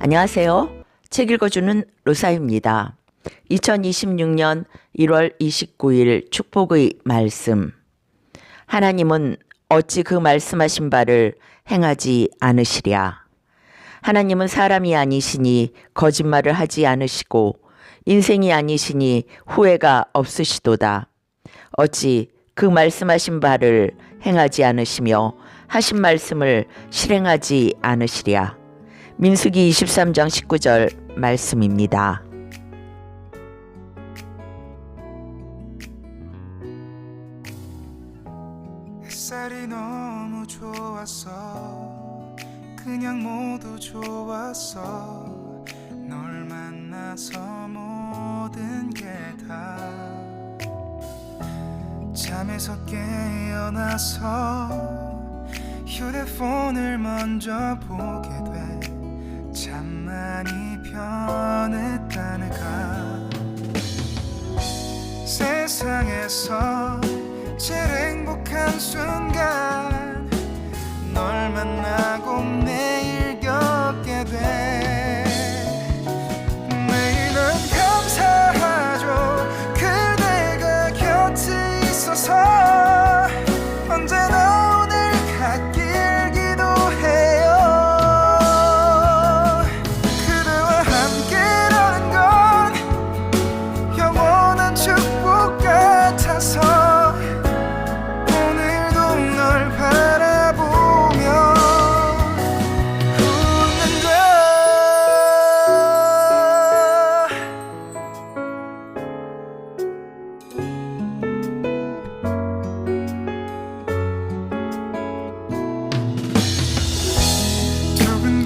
안녕하세요. 책 읽어주는 로사입니다. 2026년 1월 29일 축복의 말씀. 하나님은 어찌 그 말씀하신 바를 행하지 않으시랴. 하나님은 사람이 아니시니 거짓말을 하지 않으시고 인생이 아니시니 후회가 없으시도다. 어찌 그 말씀하신 바를 행하지 않으시며 하신 말씀을 실행하지 않으시랴. 민수기 23장 19절 말씀입니다. 햇살이 너무 좋았어 그냥 모두 좋았어 널 만나서 모든 게 다 잠에서 깨어나서 휴대폰을 먼저 보게 돼참 많이 변했다는가? 세상에서 제일 행복한 순간 널 만나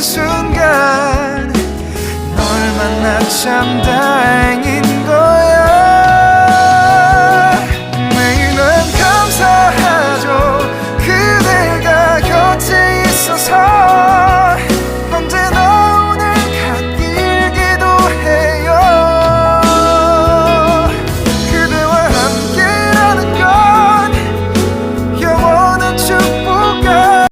순간 널 만나 참 거야